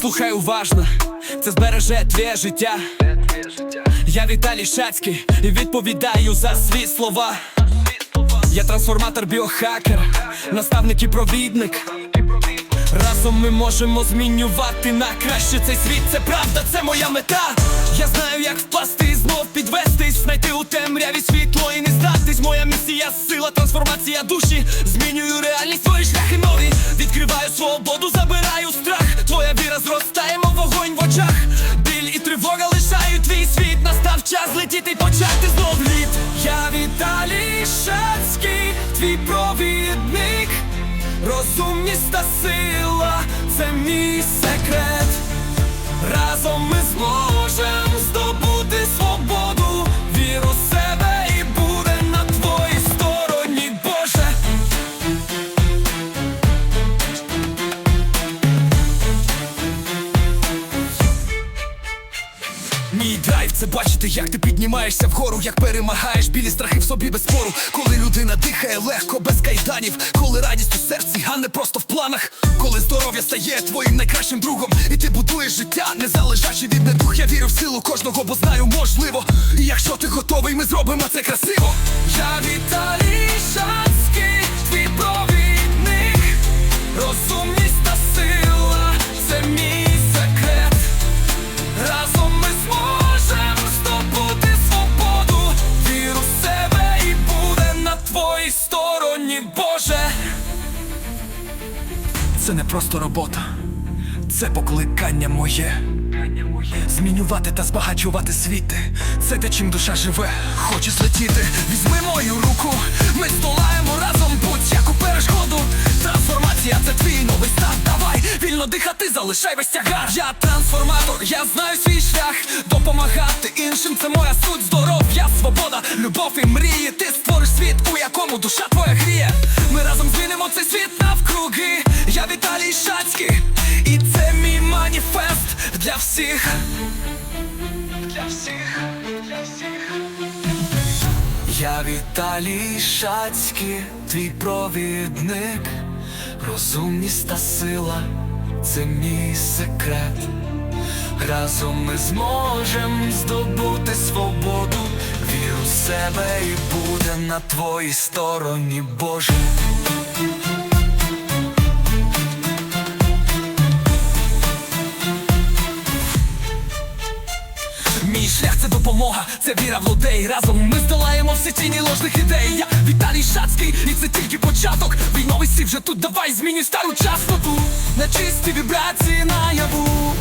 Слухай уважно, це збереже твоє життя. Я Віталій Шацький і відповідаю за свої слова. Я трансформатор, біохакер, наставник і провідник. Разом ми можемо змінювати на краще цей світ. Це правда, це моя мета. Я знаю, як впасти і знов підвестись, знайти у темряві світло і не здатись. Моя місія, сила, трансформація душі. Змінюю реальність, Розумність та сила це мій секрет. Разом ми зможемо здобути свободу, віру в себе і буде на твоїй стороні, Боже. Мій драйв це бачити, як ти піднімаєшся вгору, як перемагаєш білі страхи в собі без спору. Коли людина легко, без кайданів, коли радість у серці, а не просто в планах. Коли здоров'я стає твоїм найкращим другом, і ти будуєш життя, не залежачи від недух. Я вірю в силу кожного, бо знаю, можливо. І якщо ти готовий, ми зробимо це красиво. Я Віталій Це не просто робота, це покликання моє. Змінювати та збагачувати світи. Це те, чим душа живе, хоче злетіти. Візьми мою руку, ми здолаємо разом будь-яку перешкоду. Трансформація це твій новий старт. Давай вільно дихати, залишай весь тягар. Я трансформатор, я знаю свій шлях. Допомагати іншим це моя суть. Здоров'я, свобода, любов і мрії. Ти створиш світ, у якому душа твоя гріє. Ми разом змінимо цей світ навкруги. Я Віталій Шацький, і це мій маніфест для всіх. Для всіх, для всіх. Я Віталій Шацький, твій провідник, розумність та сила, це мій секрет. Разом ми зможемо здобути свободу, віру в себе і буде на твоїй стороні, Боже. Допомога, це віра в людей. Разом ми здолаємо всі тіні ложних ідей. Я Віталій Шацький, і це тільки початок. Війновий сів вже тут давай змінюй стару частоту. На чисті вібрації наяву.